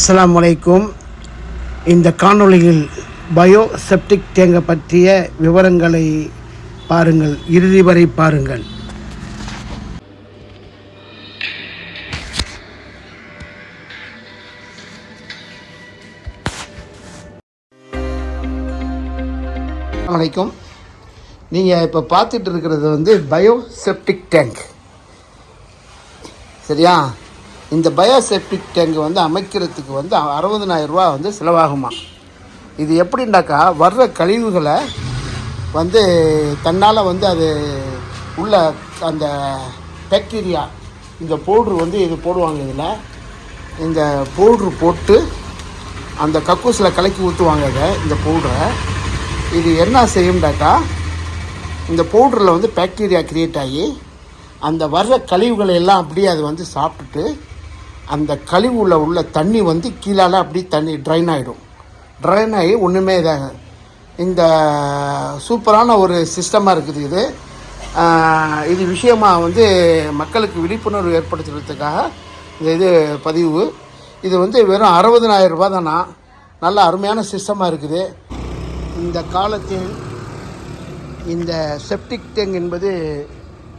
அஸ்லாம் வலைக்கும் இந்த காணொளியில் பயோ செப்டிக் டேங்கை பற்றிய விவரங்களை பாருங்கள். இறுதி வரை பாருங்கள். வணக்கம் நீங்கள் இப்போ பார்த்துட்டு இருக்கிறது வந்து பயோ செப்டிக் டேங்க் சரியா? இந்த பயோசெப்டிக் டேங்கு வந்து அமைக்கிறதுக்கு வந்து அறுபதனாயிரம் ரூபா வந்து செலவாகுமா? இது எப்படின்னாக்கா வர்ற கழிவுகளை வந்து தன்னால் வந்து அது உள்ள அந்த பேக்டீரியா இந்த பவுட்ரு வந்து இது போடுவாங்க இதில். இந்த பவுட்ரு போட்டு அந்த கக்கூஸில் கலக்கி ஊற்றுவாங்க இதை இந்த பவுட்ரை இது என்ன செய்யும்டாக்கா இந்த பவுடரில் வந்து பேக்டீரியா க்ரியேட் ஆகி அந்த வர்ற கழிவுகளை எல்லாம் அப்படியே அது வந்து சாப்பிட்டுட்டு அந்த கழிவுல உள்ள தண்ணி வந்து கீழால் அப்படியே தண்ணி ட்ரைன் ஆகிடும் ட்ரைன் ஆகி ஒன்றுமே இதாக இந்த சூப்பரான ஒரு சிஸ்டமாக இருக்குது இது. இது விஷயமாக வந்து மக்களுக்கு விழிப்புணர்வு ஏற்படுத்துறதுக்காக இந்த இது பதிவு. இது வந்து வெறும் அறுபதனாயிரம் ரூபா தானா? நல்ல அருமையான சிஸ்டமாக இருக்குது. இந்த காலத்தில் இந்த செப்டிக் டேங்க் என்பது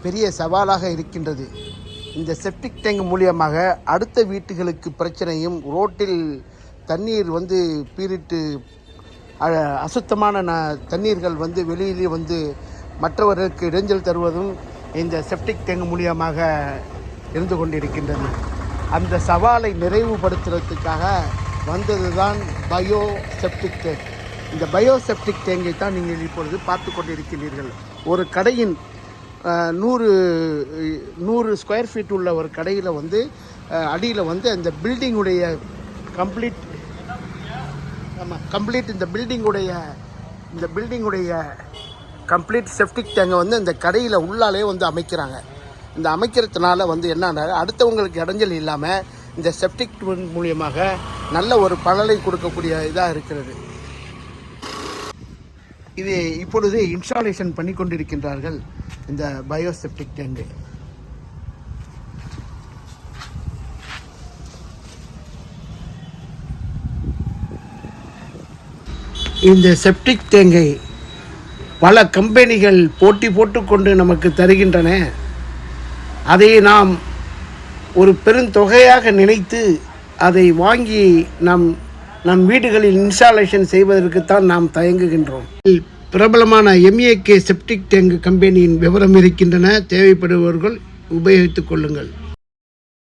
பெரிய சவாலாக இருக்கின்றது. இந்த செப்டிக் டேங்க் மூலியமாக அடுத்த வீட்டுகளுக்கு பிரச்சனையும் ரோட்டில் தண்ணீர் வந்து பீரிட்டு அ- அசுத்தமான ந தண்ணீர்கள் வந்து வெளியிலே வந்து மற்றவர்களுக்கு இடைஞ்சல் தருவதும் இந்த செப்டிக் டேங்க் மூலியமாக இருந்து கொண்டிருக்கின்றது அந்த சவாலை நிறைவுபடுத்துறதுக்காக வந்தது தான் பயோ செப்டிக் டேங்க் இந்த பயோ செப்டிக் டேங்கை தான் நீங்கள் இப்பொழுது பார்த்து கொண்டிருக்கிறீர்கள் ஒரு கடையின் நூறு நூறு ஸ்கொயர் ஃபீட் உள்ள ஒரு கடையில் வந்து அடியில் வந்து அந்த பில்டிங்குடைய கம்ப்ளீட் ஆமாம் கம்ப்ளீட் இந்த பில்டிங்குடைய இந்த பில்டிங்குடைய கம்ப்ளீட் செப்டிக் டேங்கை வந்து இந்த கடையில் உள்ளாலே வந்து அமைக்கிறாங்க. இந்த அமைக்கிறதுனால வந்து என்னன்னா அடுத்தவங்களுக்கு இடைஞ்சல் இல்லாமல் இந்த செப்டிக் மூலியமாக நல்ல ஒரு பலனை கொடுக்கக்கூடிய இதாக இருக்கிறது. இது இப்பொழுது இன்ஸ்டாலேஷன் பண்ணி கொண்டிருக்கின்றார்கள் இந்த பயோசெப்டிக் டெண்டு இந்த செப்டிக் தேங்கை பல கம்பெனிகள் போட்டி போட்டுக்கொண்டு நமக்கு தருகின்றன. அதை நாம் ஒரு பெருந்தொகையாக நினைத்து அதை வாங்கி நம் நம் வீடுகளில் இன்ஸ்டாலேஷன் செய்வதற்குத்தான் நாம் தயங்குகின்றோம். பிரபலமான எம்ஏகே செப்டிக் டேங்க் கம்பெனியின் விவரம் இருக்கின்றன. தேவைப்படுபவர்கள் உபயோகித்துக் கொள்ளுங்கள்.